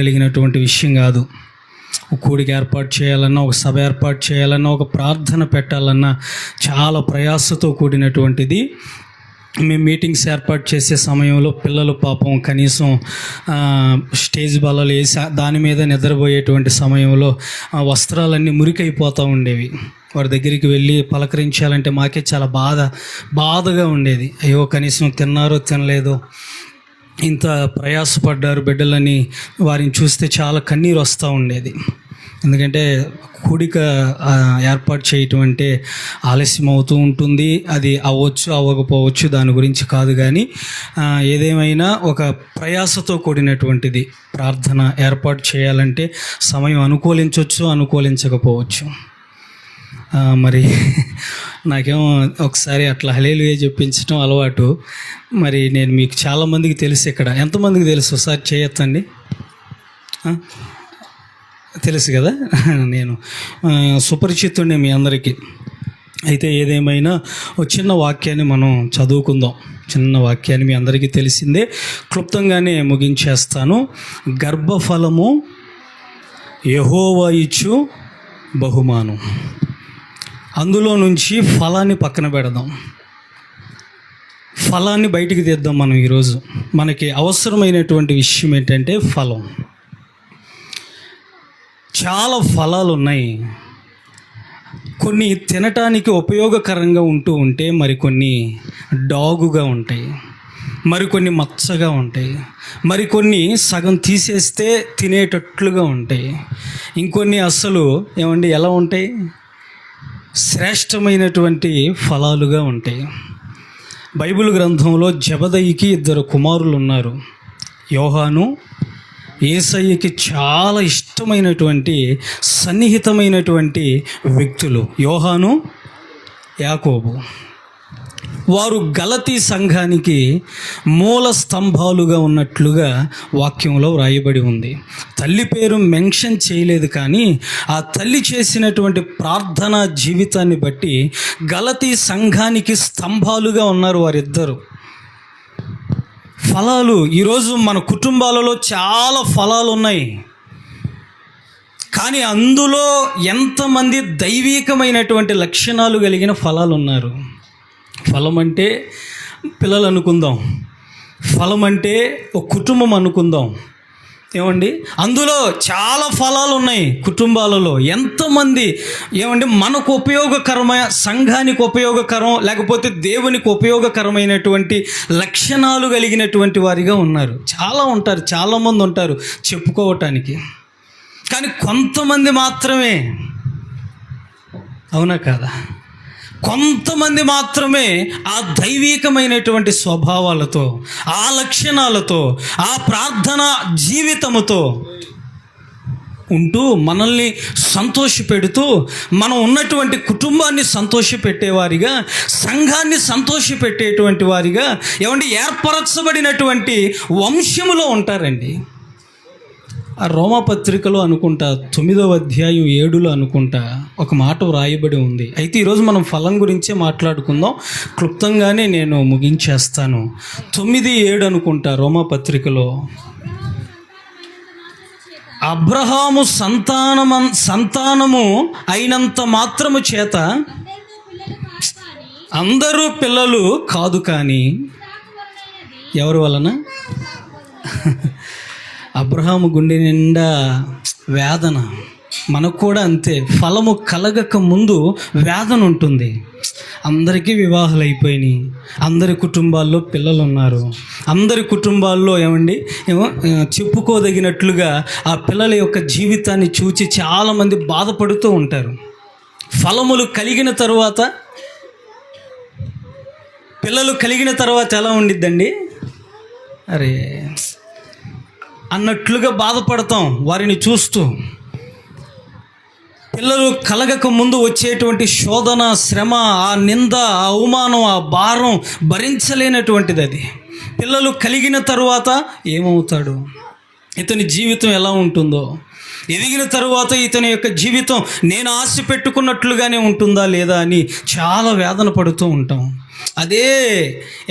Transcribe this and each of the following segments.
కలిగినటువంటి విషయం కాదు. ఒక కూడికి ఏర్పాటు చేయాలన్నా ఒక సభ ఏర్పాటు చేయాలన్నా ఒక ప్రార్థన పెట్టాలన్నా చాలా ప్రయాసతో కూడినటువంటిది. మేము మీటింగ్స్ ఏర్పాటు చేసే సమయంలో పిల్లలు పాపం కనీసం స్టేజ్ బలలు వేసి దాని మీద నిద్రపోయేటువంటి సమయంలో ఆ వస్త్రాలన్నీ మురికైపోతూ ఉండేవి. వారి దగ్గరికి వెళ్ళి పలకరించాలంటే మాకే చాలా బాధ బాధగా ఉండేది. అయ్యో కనీసం తిన్నారో తినలేదో. ఇంత ప్రయాసపడ్డారు బిడ్డలని వారిని చూస్తే చాలా కన్నీరు వస్తూ ఉండేది. ఎందుకంటే కూడిక ఏర్పాటు చేయటం అంటే ఆలస్యం అవుతూ ఉంటుంది. అది అవ్వచ్చు అవ్వకపోవచ్చు దాని గురించి కాదు కానీ ఏదేమైనా ఒక ప్రయాసతో కూడినటువంటిది ప్రార్థన ఏర్పాటు చేయాలంటే సమయం అనుకూలించవచ్చు అనుకూలించకపోవచ్చు. మరి నాకేమో ఒకసారి అట్లా హలేలుయే చెప్పించడం అలవాటు. మరి నేను మీకు చాలామందికి తెలుసు ఇక్కడ. ఎంతమందికి తెలుసు? ఒకసారి చేయొచ్చండి. తెలుసు కదా? నేను. సుపరిచితుడిని మీ అందరికీ. అయితే ఏదేమైనా ఒక చిన్న వాక్యాన్ని మనం చదువుకుందాం. చిన్న వాక్యాన్ని మీ అందరికీ తెలిసిందే. క్లుప్తంగానే ముగించేస్తాను. గర్భఫలము యహోవా ఇచ్చు బహుమానం. అందులో నుంచి ఫలాన్ని పక్కన పెడదాం. ఫలాన్ని బయటికి తీద్దాం మనం ఈరోజు. మనకి అవసరమైనటువంటి విషయం ఏంటంటే ఫలం. చాలా ఫలాలు ఉన్నాయి కొన్ని తినటానికి ఉపయోగకరంగా ఉంటూ ఉంటే మరికొన్ని డాగుగా ఉంటాయి. మరికొన్ని మచ్చగా ఉంటాయి. మరికొన్ని సగం తీసేస్తే తినేటట్లుగా ఉంటాయి. ఇంకొన్ని అస్సలు ఏమండి ఎలా ఉంటాయి? శ్రేష్టమైనటువంటి ఫలాలుగా ఉంటాయి. బైబిల్ గ్రంథంలో జబదయికి ఇద్దరు కుమారులు ఉన్నారు యోహాను ఏసయ్యకి చాలా ఇష్టమైనటువంటి సన్నిహితమైనటువంటి వ్యక్తులు. యోహాను యాకోబు. వారు గలతీ సంఘానికి మూల స్తంభాలుగా ఉన్నట్లుగా వాక్యంలో వ్రాయబడి ఉంది. తల్లి పేరు మెన్షన్ చేయలేదు కానీ ఆ తల్లి చేసినటువంటి ప్రార్థనా జీవితాన్ని బట్టి గలతీ సంఘానికి స్తంభాలుగా ఉన్నారు వారిద్దరు. ఫలాలు ఈరోజు మన కుటుంబాలలో చాలా ఫలాలు ఉన్నాయి. కానీ అందులో ఎంతమంది దైవీకమైనటువంటి లక్షణాలు కలిగిన ఫలాలు ఉన్నారు? ఫలం అంటే పిల్లలు అనుకుందాం ఫలం అంటే ఒక కుటుంబం అనుకుందాం. ఏమండి? అందులో చాలా ఫలాలు ఉన్నాయి కుటుంబాలలో. ఎంతమంది ఏమండి? మనకు ఉపయోగకరమైన సంఘానికి ఉపయోగకరం లేకపోతే దేవునికి ఉపయోగకరమైనటువంటి లక్షణాలు కలిగినటువంటి వారిగా ఉన్నారు. చాలా ఉంటారు చాలామంది ఉంటారు చెప్పుకోవటానికి. కానీ కొంతమంది మాత్రమే. అవునా కాదా? కొంతమంది మాత్రమే ఆ దైవీకమైనటువంటి స్వభావాలతో ఆ లక్షణాలతో ఆ ప్రార్థన జీవితముతో ఉంటూ మనల్ని సంతోషపెడుతూ మనం ఉన్నటువంటి కుటుంబాన్ని సంతోషపెట్టేవారిగా సంఘాన్ని సంతోషపెట్టేటువంటి వారిగా ఏమంటే ఏర్పరచబడినటువంటి వంశములో ఉంటారండి. ఆ రోమపత్రికలో అనుకుంటా తొమ్మిదవ అధ్యాయం ఏడులో అనుకుంటా ఒక మాట వ్రాయబడి ఉంది. అయితే ఈరోజు మనం ఫలం గురించే మాట్లాడుకుందాం. క్లుప్తంగానే నేను ముగించేస్తాను. తొమ్మిది ఏడు అనుకుంటా రోమపత్రికలో అబ్రహాము సంతానమ సంతానము అయినంత మాత్రము చేత అందరూ పిల్లలు కాదు కానీ ఎవరి వలన? అబ్రహాము గుండె నిండా వేదన. మనకు కూడా అంతే. ఫలము కలగక ముందు వేదన ఉంటుంది. అందరికీ వివాహాలు అయిపోయినాయి. అందరి కుటుంబాల్లో పిల్లలు ఉన్నారు అందరి కుటుంబాల్లో ఏమండి? ఏమో చెప్పుకోదగినట్లుగా ఆ పిల్లల యొక్క జీవితాన్ని చూచి చాలామంది బాధపడుతూ ఉంటారు. ఫలములు కలిగిన తరువాత పిల్లలు కలిగిన తర్వాత ఎలా ఉండిద్దండి? అరే అన్నట్లుగా బాధపడతాం వారిని చూస్తూ. పిల్లలు కలగక ముందు వచ్చేటువంటి శోధన శ్రమ ఆ నింద ఆ అవమానం ఆ భారం భరించలేనటువంటిది అది. పిల్లలు కలిగిన తరువాత ఏమవుతాడు? ఇతని జీవితం ఎలా ఉంటుందో? ఎదిగిన తరువాత ఇతని యొక్క జీవితం నేను ఆశ పెట్టుకున్నట్లుగానే ఉంటుందా లేదా అని చాలా వేదన పడుతూ ఉంటాం. అదే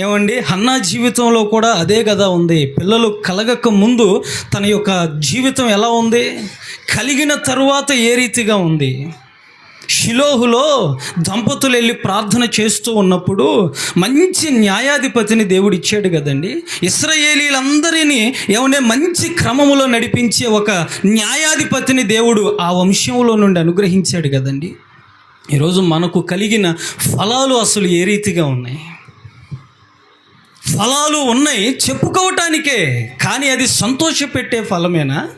ఏమండి హన్నా జీవితంలో కూడా అదే కదా ఉంది. పిల్లలు కలగక ముందు తన యొక్క జీవితం ఎలా ఉంది? కలిగిన తరువాత ఏ రీతిగా ఉంది? షిలోహులో దంపతులు వెళ్ళి ప్రార్థన చేస్తూ ఉన్నప్పుడు మంచి న్యాయాధిపతిని దేవుడు ఇచ్చాడు కదండి. ఇస్రాయేలీలందరినీ ఏమనే మంచి క్రమములో నడిపించే ఒక న్యాయాధిపతిని దేవుడు ఆ వంశంలో నుండి అనుగ్రహించాడు కదండి. ఈరోజు మనకు కలిగిన ఫలాలు అసలు ఏ రీతిగా ఉన్నాయి? ఫలాలు ఉన్నాయి చెప్పుకోవటానికే కానీ అది సంతోషపెట్టే ఫలమేనా?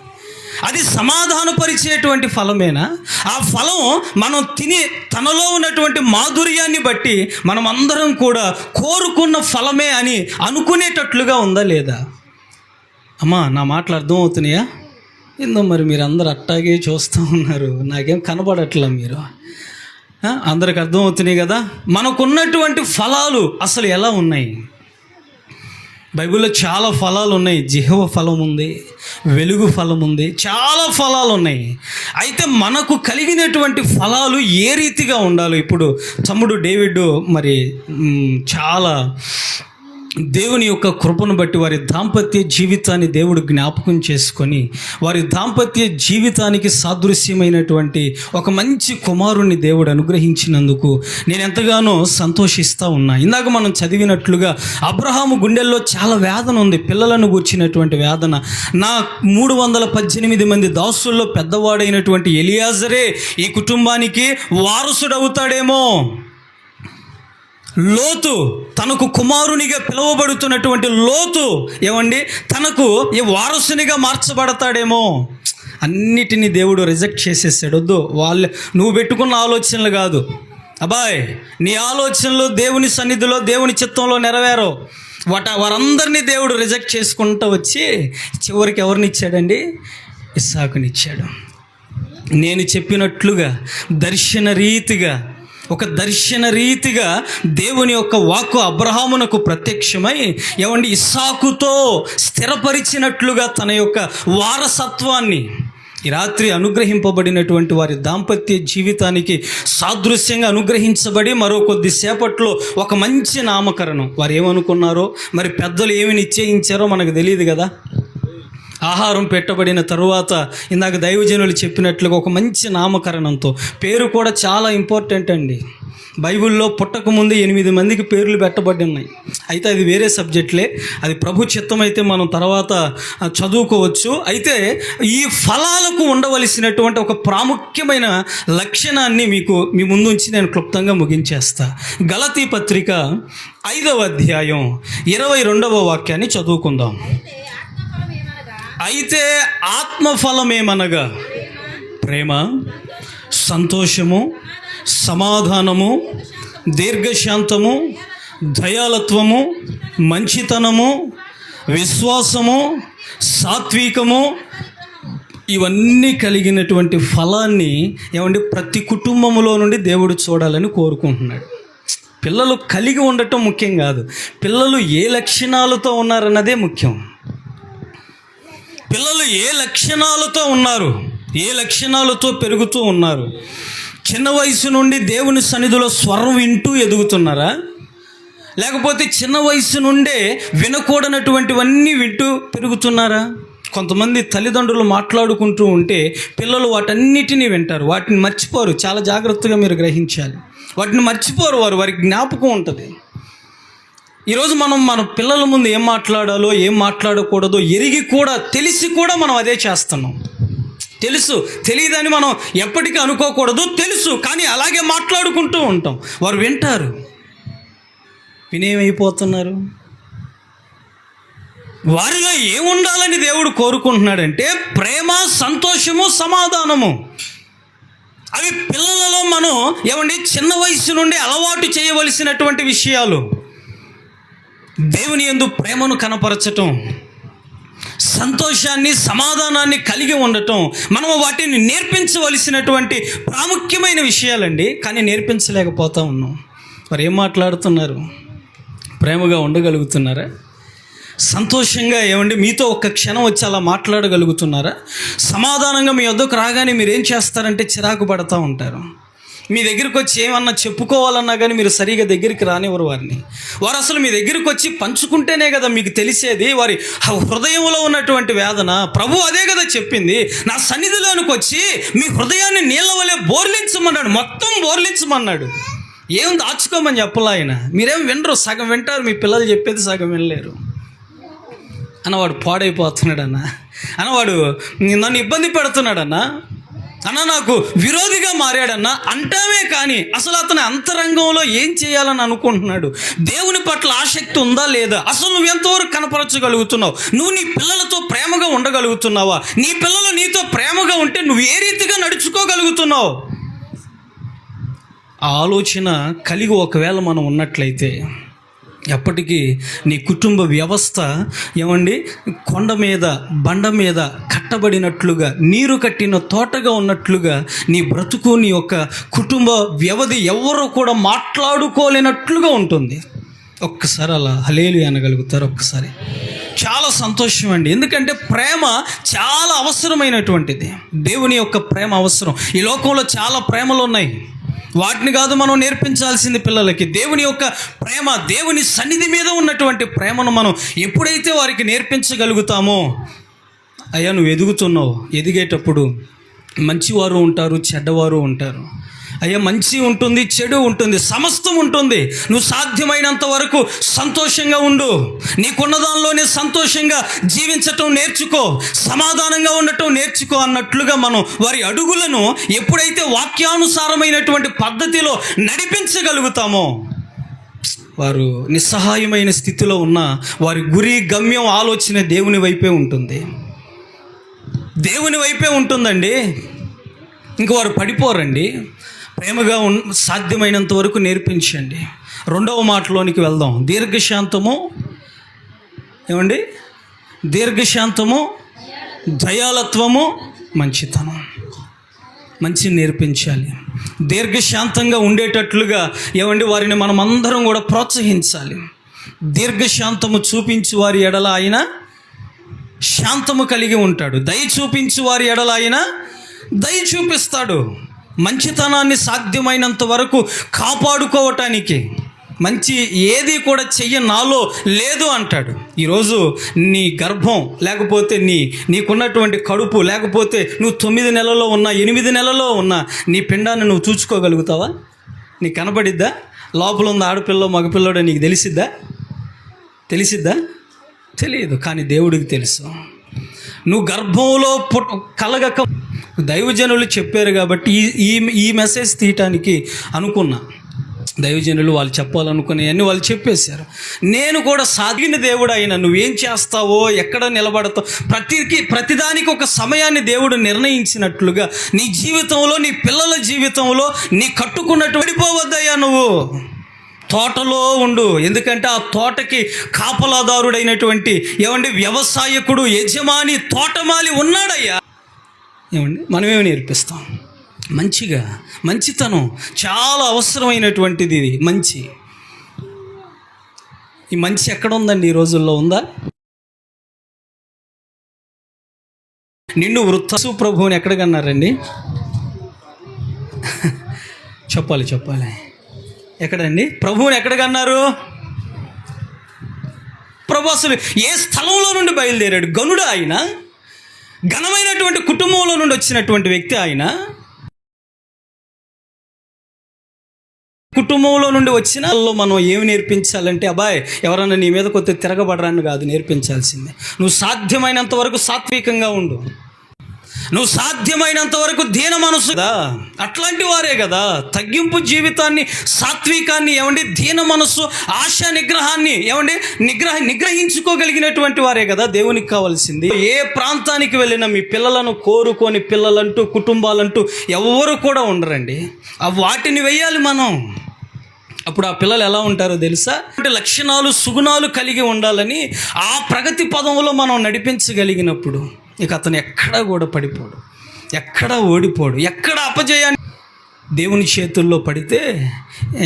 అది సమాధానపరిచేటువంటి ఫలమేనా? ఆ ఫలం మనం తినే తనలో ఉన్నటువంటి మాధుర్యాన్ని బట్టి మనం అందరం కూడా కోరుకున్న ఫలమే అని అనుకునేటట్లుగా ఉందా లేదా? అమ్మా నా మాటలు అర్థమవుతున్నాయా? ఏందో మరి మీరు అందరు అట్టాగే చూస్తూ ఉన్నారు. నాకేం కనబడట్లా మీరు? అందరికి అర్థమవుతున్నాయి కదా? మనకున్నటువంటి ఫలాలు అసలు ఎలా ఉన్నాయి? బైబిల్లో చాలా ఫలాలు ఉన్నాయి. జిహవ ఫలం ఉంది వెలుగు ఫలం ఉంది చాలా ఫలాలు ఉన్నాయి. అయితే మనకు కలిగినటువంటి ఫలాలు ఏ రీతిగా ఉండాలో ఇప్పుడు తమ్ముడు డేవిడ్ మరి చాలా దేవుని యొక్క కృపను బట్టి వారి దాంపత్య జీవితాన్ని దేవుడు జ్ఞాపకం చేసుకొని వారి దాంపత్య జీవితానికి సాదృశ్యమైనటువంటి ఒక మంచి కుమారుణ్ణి దేవుడు అనుగ్రహించినందుకు నేను ఎంతగానో సంతోషిస్తూ ఉన్నా. ఇందాక మనం చదివినట్లుగా అబ్రహాము గుండెల్లో చాలా వేదన ఉంది. పిల్లలను గూర్చినటువంటి వేదన. నా మూడు వందల పద్దెనిమిది మంది దాసుల్లో పెద్దవాడైనటువంటి ఎలియాజరే ఈ కుటుంబానికి వారసుడవుతాడేమో. లోతు తనకు కుమారునిగా పిలువబడుతున్నటువంటి లోతు ఏమండి? తనకు ఈ వారసునిగా మార్చబడతాడేమో. అన్నిటినీ దేవుడు రిజెక్ట్ చేసేసాడు. వద్దు వాళ్ళు నువ్వు పెట్టుకున్న ఆలోచనలు కాదు. అబ్బాయ్ నీ ఆలోచనలు దేవుని సన్నిధిలో దేవుని చిత్తంలో నెరవేరవు. వాట వారందరినీ దేవుడు రిజెక్ట్ చేసుకుంటూ వచ్చి చివరికి ఎవరినిచ్చాడండి ఇస్సాకునిచ్చాడు నేను చెప్పినట్లుగా దర్శన రీతిగా ఒక దర్శన రీతిగా దేవుని యొక్క వాక్కు అబ్రహామునకు ప్రత్యక్షమై ఏమండి ఇస్సాకుతో స్థిరపరిచినట్లుగా తన యొక్క వారసత్వాన్ని ఈ రాత్రి అనుగ్రహింపబడినటువంటి వారి దాంపత్య జీవితానికి సాదృశ్యంగా అనుగ్రహించబడి మరో కొద్దిసేపట్లో ఒక మంచి నామకరణం. వారు ఏమనుకున్నారో మరి పెద్దలు ఏమి నిశ్చయించారో మనకు తెలియదు కదా. ఆహారం పెట్టబడిన తరువాత ఇందాక దైవజనులు చెప్పినట్లుగా ఒక మంచి నామకరణంతో పేరు కూడా చాలా ఇంపార్టెంట్ అండి. బైబిల్లో పుట్టకముందు ఎనిమిది మందికి పేర్లు పెట్టబడి ఉన్నాయి. అయితే అది వేరే సబ్జెక్ట్లే. అది ప్రభు చిత్తం అయితే మనం తర్వాత చదువుకోవచ్చు. అయితే ఈ ఫలాలకు ఉండవలసినటువంటి ఒక ప్రాముఖ్యమైన లక్షణాన్ని మీకు మీ ముందుంచి నేను క్లుప్తంగా ముగించేస్తా. గలతీ పత్రిక ఐదవ అధ్యాయం ఇరవై రెండవ వాక్యాన్ని చదువుకుందాం. అయితే ఆత్మఫలమేమనగా? ప్రేమ సంతోషము సమాధానము దీర్ఘశాంతము దయాలత్వము మంచితనము విశ్వాసము సాత్వికము ఇవన్నీ కలిగినటువంటి ఫలాన్ని ఏమంటే ప్రతి కుటుంబములో నుండి దేవుడు చూడాలని కోరుకుంటున్నాడు. పిల్లలు కలిగి ఉండటం ముఖ్యం కాదు. పిల్లలు ఏ లక్షణాలతో ఉన్నారన్నదే ముఖ్యం. పిల్లలు ఏ లక్షణాలతో ఉన్నారు? ఏ లక్షణాలతో పెరుగుతూ ఉన్నారు? చిన్న వయసు నుండి దేవుని సన్నిధిలో స్వరం వింటూ ఎదుగుతున్నారా? లేకపోతే చిన్న వయసు నుండే వినకూడనటువంటివన్నీ వింటూ పెరుగుతున్నారా? కొంతమంది తల్లిదండ్రులు మాట్లాడుకుంటూ ఉంటే పిల్లలు వాటన్నిటినీ వింటారు. వాటిని మర్చిపోరు. చాలా జాగ్రత్తగా మీరు గ్రహించాలి. వాటిని మర్చిపోరు వారు. వారికి జ్ఞాపకం ఉంటుంది. ఈరోజు మనం మన పిల్లల ముందు ఏం మాట్లాడాలో ఏం మాట్లాడకూడదో ఎరిగి కూడా తెలిసి కూడా మనం అదే చేస్తున్నాం. తెలుసు తెలియదని మనం ఎప్పటికీ అనుకోకూడదు తెలుసు కానీ అలాగే మాట్లాడుకుంటూ ఉంటాం. వారు వింటారు. వినేమైపోతున్నారు? వారిలో ఏముండాలని దేవుడు కోరుకుంటున్నాడంటే ప్రేమ సంతోషము సమాధానము. అవి పిల్లలలో మనం ఏమండి చిన్న వయసు నుండి అలవాటు చేయవలసినటువంటి విషయాలు. దేవుని యందు ప్రేమను కనపరచటం సంతోషాన్ని సమాధానాన్ని కలిగి ఉండటం మనం వాటిని నేర్పించవలసినటువంటి ప్రాముఖ్యమైన విషయాలండి. కానీ నేర్పించలేకపోతా ఉన్నాం. మరి ఏం మాట్లాడుతున్నారు? ప్రేమగా ఉండగలుగుతున్నారా? సంతోషంగా ఏమండి? మీతో ఒక్క క్షణం వచ్చి అలా మాట్లాడగలుగుతున్నారా? సమాధానంగా మీ వద్దకు రాగానే మీరు ఏం చేస్తారంటే చిరాకు పడతా ఉంటారు. మీ దగ్గరికి వచ్చి ఏమన్నా చెప్పుకోవాలన్నా కానీ మీరు సరిగా దగ్గరికి రానివ్వరు వారిని. వారు అసలు మీ దగ్గరికి వచ్చి పంచుకుంటేనే కదా మీకు తెలిసేది వారి హృదయంలో ఉన్నటువంటి వేదన. ప్రభు అదే కదా చెప్పింది నా సన్నిధిలోనికి వచ్చి మీ హృదయాన్ని నీళ్ళ వలె బోర్లించమన్నాడు మొత్తం బోర్లించమన్నాడు. ఏం దాచుకోమని చెప్పలా ఆయన? మీరేం వినరు సగం వింటారు మీ పిల్లలు చెప్పేది సగం వినలేరు. అన్నవాడు పాడైపోతున్నాడన్న. అన్నవాడు నన్ను ఇబ్బంది పెడుతున్నాడన్నా. అన్న నాకు విరోధిగా మారాడన్న అంటామే కానీ అసలు అతని అంతరంగంలో ఏం చేయాలని అనుకుంటున్నాడు? దేవుని పట్ల ఆసక్తి ఉందా లేదా? అసలు నువ్వు ఎంతవరకు కనపరచగలుగుతున్నావు? నువ్వు నీ పిల్లలతో ప్రేమగా ఉండగలుగుతున్నావా? నీ పిల్లలు నీతో ప్రేమగా ఉంటే నువ్వు ఏ రీతిగా నడుచుకోగలుగుతున్నావు? ఆ ఆలోచన కలిగి ఒకవేళ మనం ఉన్నట్లయితే ఎప్పటికీ నీ కుటుంబ వ్యవస్థ ఏమండి? కొండ మీద బండ మీద కట్టబడినట్లుగా నీరు కట్టిన తోటగా ఉన్నట్లుగా నీ బ్రతుకు నీ యొక్క కుటుంబ వ్యవధి ఎవరు కూడా మాట్లాడుకోలేనట్లుగా ఉంటుంది. ఒక్కసారి అలా హలేలు అనగలుగుతారు ఒక్కసారి. చాలా సంతోషం అండి. ఎందుకంటే ప్రేమ చాలా అవసరమైనటువంటిది. దేవుని యొక్క ప్రేమ అవసరం. ఈ లోకంలో చాలా ప్రేమలు ఉన్నాయి. వాటిని కాదు మనం నేర్పించాల్సింది పిల్లలకి. దేవుని యొక్క ప్రేమ దేవుని సన్నిధి మీద ఉన్నటువంటి ప్రేమను మనం ఎప్పుడైతే వారికి నేర్పించగలుగుతామో అయ్యా నువ్వు ఎదుగుతున్నావు. ఎదిగేటప్పుడు మంచివారు ఉంటారు చెడ్డవారు ఉంటారు. అయ్యా మంచి ఉంటుంది చెడు ఉంటుంది సమస్తం ఉంటుంది. నువ్వు సాధ్యమైనంత వరకు సంతోషంగా ఉండు. నీకున్న దానిలోనే సంతోషంగా జీవించటం నేర్చుకో సమాధానంగా ఉండటం నేర్చుకో అన్నట్లుగా మనం వారి అడుగులను ఎప్పుడైతే వాక్యానుసారమైనటువంటి పద్ధతిలో నడిపించగలుగుతామో వారు నిస్సహాయమైన స్థితిలో ఉన్న వారి గురి గమ్యం ఆలోచన దేవుని వైపే ఉంటుంది. దేవుని వైపే ఉంటుందండి. ఇంక వారు పడిపోరండి. ప్రేమగా ఉన్ సాధ్యమైనంత వరకు నేర్పించండి. రెండవ మాటలోనికి వెళ్దాం. దీర్ఘశాంతము ఏమండి? దీర్ఘశాంతము దయాలత్వము మంచితనం. మంచి నేర్పించాలి. దీర్ఘశాంతంగా ఉండేటట్లుగా ఏమండి? వారిని మనం అందరం కూడా ప్రోత్సహించాలి. దీర్ఘశాంతము చూపించి వారి ఎడల ఆయన శాంతము కలిగి ఉంటాడు. దయ చూపించి వారి ఎడల ఆయన దయ చూపిస్తాడు. మంచితనాన్ని సాధ్యమైనంత వరకు కాపాడుకోవటానికి మంచి ఏది కూడా చెయ్య నాలో లేదు అంటాడు. ఈరోజు నీ గర్భం లేకపోతే నీ నీకున్నటువంటి కడుపు లేకపోతే నువ్వు తొమ్మిది నెలలో ఉన్నా ఎనిమిది నెలలో ఉన్నా నీ పిండాన్ని నువ్వు చూసుకోగలుగుతావా నీకు కనపడిద్దా? లోపల ఉంది ఆడపిల్ల మగపిల్లడో నీకు తెలిసిద్దా? తెలిసిద్దా? తెలియదు కానీ దేవుడికి తెలుసు. నువ్వు గర్భంలో పుట్ కలగక దైవజనులు చెప్పారు కాబట్టి ఈ ఈ ఈ మెసేజ్ తీయటానికి అనుకున్నా. దైవజనులు వాళ్ళు చెప్పాలనుకునే అన్ని వాళ్ళు చెప్పేశారు. నేను కూడా సాగిన దేవుడు అయినా నువ్వేం చేస్తావో ఎక్కడ నిలబడతావు ప్రతికి ప్రతిదానికి ఒక సమయాన్ని దేవుడు నిర్ణయించినట్లుగా నీ జీవితంలో నీ పిల్లల జీవితంలో నీ కట్టుకున్నట్టు పడిపోవద్దయ్యా నువ్వు. తోటలో ఉండు. ఎందుకంటే ఆ తోటకి కాపలాదారుడైనటువంటి ఏమండి వ్యవసాయకుడు యజమాని తోటమాలి ఉన్నాడయ్యా. ఏమండి? మనమేమి నేర్పిస్తాం? మంచిగా మంచితనం చాలా అవసరమైనటువంటిది ఇది మంచి. ఈ మంచి ఎక్కడ ఉందండి ఈ రోజుల్లో ఉందా? నిన్ను వృత్తసు ప్రభువుని ఎక్కడికన్నారండి చెప్పాలి చెప్పాలి. ఎక్కడండి? ప్రభువుని ఎక్కడికన్నారు ప్రభు అసలు ఏ స్థలంలో నుండి బయలుదేరాడు? గనుడు ఆయన? ఘనమైనటువంటి కుటుంబంలో నుండి వచ్చినటువంటి వ్యక్తి ఆయన. కుటుంబంలో నుండి వచ్చిన వాళ్ళలో మనం ఏమి నేర్పించాలంటే అబ్బాయ్ ఎవరన్నా నీ మీద కొద్దిగా తిరగబడరాన్ని కాదు నేర్పించాల్సిందే. నువ్వు సాధ్యమైనంత వరకు సాత్వికంగా ఉండు. నువ్వు సాధ్యమైనంత వరకు దీన మనసు కదా. అట్లాంటి వారే కదా. తగ్గింపు జీవితాన్ని సాత్వికాన్ని ఏమండి దీన మనస్సు ఆశ నిగ్రహాన్ని ఏమండి నిగ్రహ నిగ్రహించుకోగలిగినటువంటి వారే కదా దేవునికి కావాల్సింది. ఏ ప్రాంతానికి వెళ్ళినా మీ పిల్లలను కోరుకొని పిల్లలంటూ కుటుంబాలంటూ ఎవరు కూడా ఉండరండి. ఆ వాటిని వెయ్యాలి మనం. అప్పుడు ఆ పిల్లలు ఎలా ఉంటారో తెలుసా? అంటే లక్షణాలు సుగుణాలు కలిగి ఉండాలని ఆ ప్రగతి పదంలో మనం నడిపించగలిగినప్పుడు. ఇక అతను ఎక్కడా కూడా పడిపోడు. ఎక్కడా ఓడిపోడు. ఎక్కడ అపజయాన్ని? దేవుని చేతుల్లో పడితే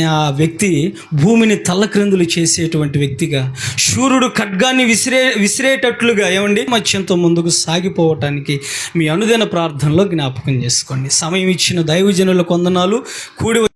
ఆ వ్యక్తి భూమిని తల్లక్రిందులు చేసేటువంటి వ్యక్తిగా శూరుడు ఖడ్గాన్ని విసిరే విసిరేటట్లుగా ఏమండి? మత్స్యంతో ముందుకు సాగిపోవటానికి మీ అనుదిన ప్రార్థనలో జ్ఞాపకం చేసుకోండి. సమయం ఇచ్చిన దైవజనుల కొందనాలు కూడి